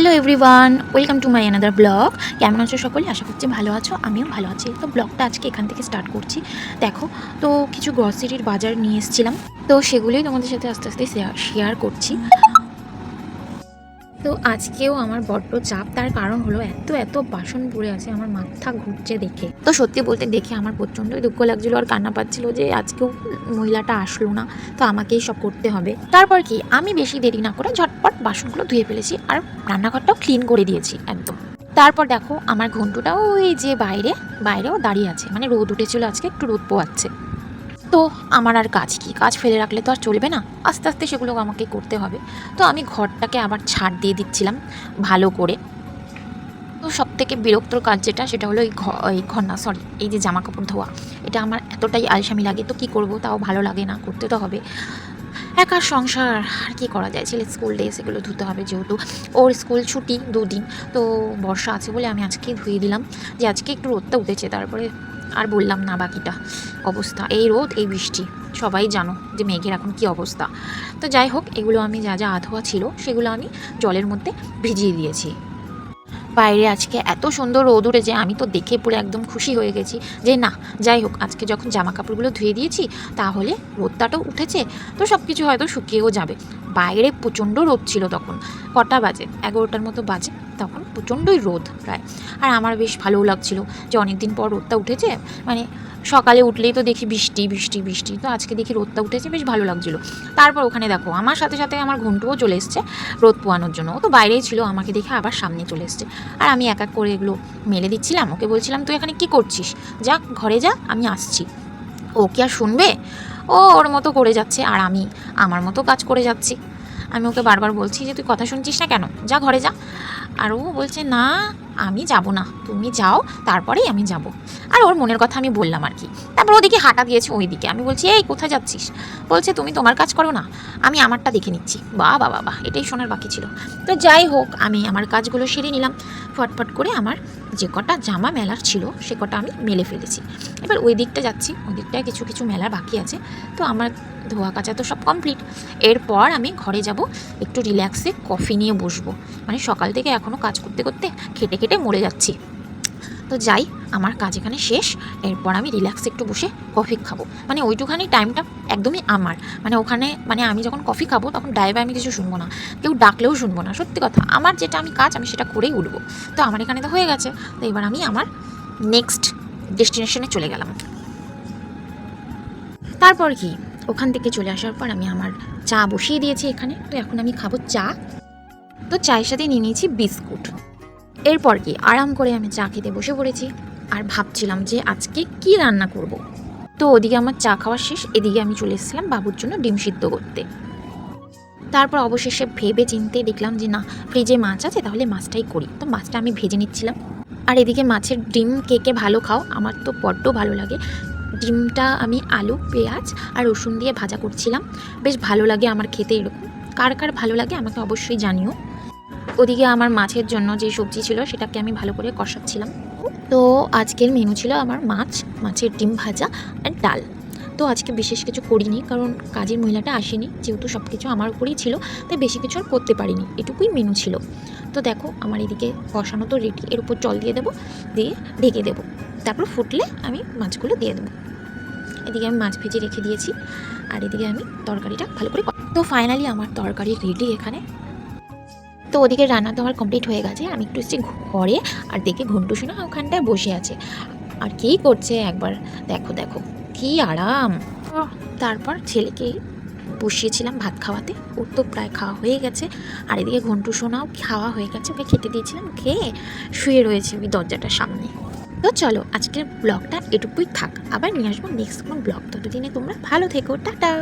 Hello everyone, welcome to my another blog কেমন আছো সকলে? আশা করছি ভালো আছো, আমিও ভালো আছি। তো ব্লগটা আজকে এখান থেকে স্টার্ট করছি। দেখো, তো কিছু গ্রসারির বাজার নিয়ে এসেছিলাম। তো সেগুলোই তোমাদের সাথে আস্তে আস্তে শেয়ার করছি। তো আজকেও আমার বড্ড চাপ। তার কারণ হলো এত এত বাসন পড়ে আছে, আমার মাথা ঘুরছে দেখে। তো সত্যি বলতে দেখে আমার প্রচণ্ডই দুঃখ লাগছিল আর কান্না পাচ্ছিল যে আজকেও মহিলাটা আসলো না, তো আমাকেই সব করতে হবে। তারপর কি, আমি বেশি দেরি না করে ঝটপট বাসনগুলো ধুয়ে ফেলেছি আর রান্নাঘরটাও ক্লিন করে দিয়েছি, একদম। তারপর দেখো, আমার ঘন্টুটা ওই যে বাইরে, বাইরেও দাঁড়িয়ে আছে মানে রোদ উঠেছিল আজকে, একটু রোদ পোয়াচ্ছে। তো আমার আর কাজ কি? কাজ ফেলে রাখলে তো আর চলবে না? আস্তে আস্তে সেগুলো আমাকে করতে হবে। তো আমি ঘরটাকে আবার ছাড় দিয়ে দিচ্ছিলাম, ভালো করে। তো সব থেকে বিরক্তর কাজ যেটা, সেটা হলো এই এই ঘর না সরি এই যে জামা কাপড় ধোয়া। এটা আমার এতটাই আলসামি লাগে, তো কি করব? তাও ভালো লাগে না, করতে তো হবে। একা সংসার, আর কি করা যায়? ছেলে স্কুল ডে, সেগুলো ধুতে হবে যেহেতু। ওর স্কুল ছুটি দুদিন, তো বর্ষা আছে বলে আমি আজকে ধুয়ে দিলাম। যে আজকে একটু রোদটা উঠেছে, তারপরে আর বললাম না বাকিটা। অবস্থা, এই রোদ, এই বৃষ্টি, সবাই জানো যে মেঘের এখন কি অবস্থা। তো যাই হোক, এগুলো আমি যা যা আধোয়া ছিল, সেগুলো আমি জলের মধ্যে ভিজিয়ে দিয়েছি। বাইরে আজকে এত সুন্দর রোদ উঠেছে, আমি তো দেখে পুরো একদম খুশি হয়ে গেছি যে না, যাই হোক, আজকে যখন জামা কাপড়গুলো ধুয়ে দিয়েছি, তাহলে রোদটাও উঠেছে, তো সব কিছু হয়তো শুকিয়েও যাবে। বাইরে প্রচণ্ড রোদ ছিল তখন। কটা বাজে? এগারোটার মতো বাজে। তখন প্রচণ্ডই রোদ প্রায়। আর আমার বেশ ভালোও লাগছিল যে অনেক দিন পর রোদটা উঠেছে। মানে সকালে উঠলেই তো দেখি বৃষ্টি বৃষ্টি বৃষ্টি। তো আজকে দেখি রোদটা উঠেছে, বেশ ভালো লাগছিল। তারপর ওখানে দেখো, আমার সাথে সাথে আমার ঘন্টুও চলে এসছে রোদ পোয়ানোর জন্য। ও তো বাইরেই ছিল, আমাকে দেখে আবার সামনে চলে এসছে। আর আমি এক এক করে এগুলো মেলে দিচ্ছিলাম। ওকে বলছিলাম, তুই এখানে কি করছিস? যা ঘরে যা, আমি আসছি। ও কি আর শুনবে? ও ওর মতো করে যাচ্ছে আর আমি আমার মতো কাজ করে যাচ্ছি। আমি ওকে বারবার বলছি যে, তুই কথা শুনছিস না কেন? যা ঘরে যা। আর ও বলছে, না আমি যাব না, তুমি যাও, তারপরেই আমি যাব। আর ওর মনের কথা আমি বললাম আর কি। তারপর ওদিকে হাঁটা দিয়েছে ওই দিকে আমি বলছি, এই, কোথায় যাচ্ছিস? বলছে, তুমি তোমার কাজ করো না, আমি আমারটা দেখে নিচ্ছি। বা বা বাবা এটাই শোনার বাকি ছিল। তো যাই হোক, আমি আমার কাজগুলো সেরে নিলাম। ফটফট করে আমার যে কটা জামা মেলার ছিল, সে কটা আমি মেলে ফেলেছি। এবার ওই দিকটা যাচ্ছি, ওই দিকটায় কিছু কিছু মেলা বাকি আছে। তো আমার ধোয়া কাচা তো সব কমপ্লিট এরপর আমি ঘরে যাব, একটু রিল্যাক্সে কফি নিয়ে বসবো। মানে সকাল থেকে এখনও কাজ করতে করতে খেটে খেটে মরে যাচ্ছি। তো যাই, আমার কাজ এখানে শেষ। এরপর আমি রিল্যাক্স একটু বসে কফি খাব। মানে ওইটুখানি টাইমটা একদমই আমার। মানে ওখানে মানে আমি যখন কফি খাব, তখন ড্রাইভার আমি কিছু শুনব না। কেউ ডাকলেও শুনব না। সত্যি কথা, আমার যেটা আমি কাজ, আমি সেটা করেই উঠবো। তো আমার এখানে তো হয়ে গেছে। তো এবার আমি আমার নেক্সট ডেস্টিনেশনে চলে গেলাম। তারপর কি? ওখান থেকে চলে আসার পর আমি আমার চা বসিয়ে দিয়েছি এখানে। তো এখন আমি খাব চা। তো চায়ের সাথে নিয়ে নিয়েছি বিস্কুট। এরপর কি? আরাম করে আমি চা খেতে বসে পড়েছি আর ভাবছিলাম যে আজকে কি রান্না করব। তো ওদিকে আমার চা খাওয়া শেষ, এদিকে আমি চলে এসেছিলাম বাবুর জন্য ডিম সিদ্ধ করতে। তারপর অবশেষে ভেবে চিনতে দেখলাম যে না, ফ্রিজে মাছ আছে তাহলে মাছটাই করি। তো মাছটা আমি ভেজে নিচ্ছিলাম। আর এদিকে মাছের ডিম কে কে ভালো খাও, আমার তো বড্ড ভালো লাগে। ডিমটা আমি আলু, পেঁয়াজ আর রসুন দিয়ে ভাজা করছিলাম। বেশ ভালো লাগে আমার খেতে এরকম। কার কার ভালো লাগে আমাকে অবশ্যই জানিও। ওদিকে আমার মাছের জন্য যে সবজি ছিল, সেটাকে আমি ভালো করে কষাচ্ছিলাম। তো আজকের মেনু ছিল আমার মাছ, মাছের ডিম ভাজা আর ডাল। তো আজকে বিশেষ কিছু করিনি, কারণ কাজের মহিলাটা আসেনি, যেহেতু সব কিছু আমার উপরেই ছিল, তাই বেশি কিছু আর করতে পারিনি, এটুকুই মেনু ছিল। তো দেখো, আমার এদিকে কষানো তো রেডি এর উপর জল দিয়ে দেবো, দিয়ে ঢেকে দেবো। তারপর ফুটলে আমি মাছগুলো দিয়ে দেবো। এদিকে আমি মাছ ভেজে রেখে দিয়েছি, আর এদিকে আমি তরকারিটা ভালো করে তো ফাইনালি আমার তরকারি রেডি এখানে। ওদিকে রান্না তো আমার কমপ্লিট হয়ে গেছে। আমি একটু এসেছি ঘরে আর দেখে ঘন্টু শোনা ওখানটায় বসে আছে। আর কী করছে একবার? দেখো দেখো, কি আরাম। তারপর ছেলেকে বসিয়েছিলাম ভাত খাওয়াতে। ওর তো প্রায় খাওয়া হয়ে গেছে। আর এদিকে ঘন্টু সোনাও খাওয়া হয়ে গেছে। ওকে খেতে দিয়েছিলাম, খেয়ে শুয়ে রয়েছে ওই দরজাটার সামনে। তো চলো, আজকের ব্লগটা এটুকুই থাক। আবার নিয়ে আসব নেক্সট কোনো ব্লগ। ততদিনে তোমরা ভালো থেকো। টাটা!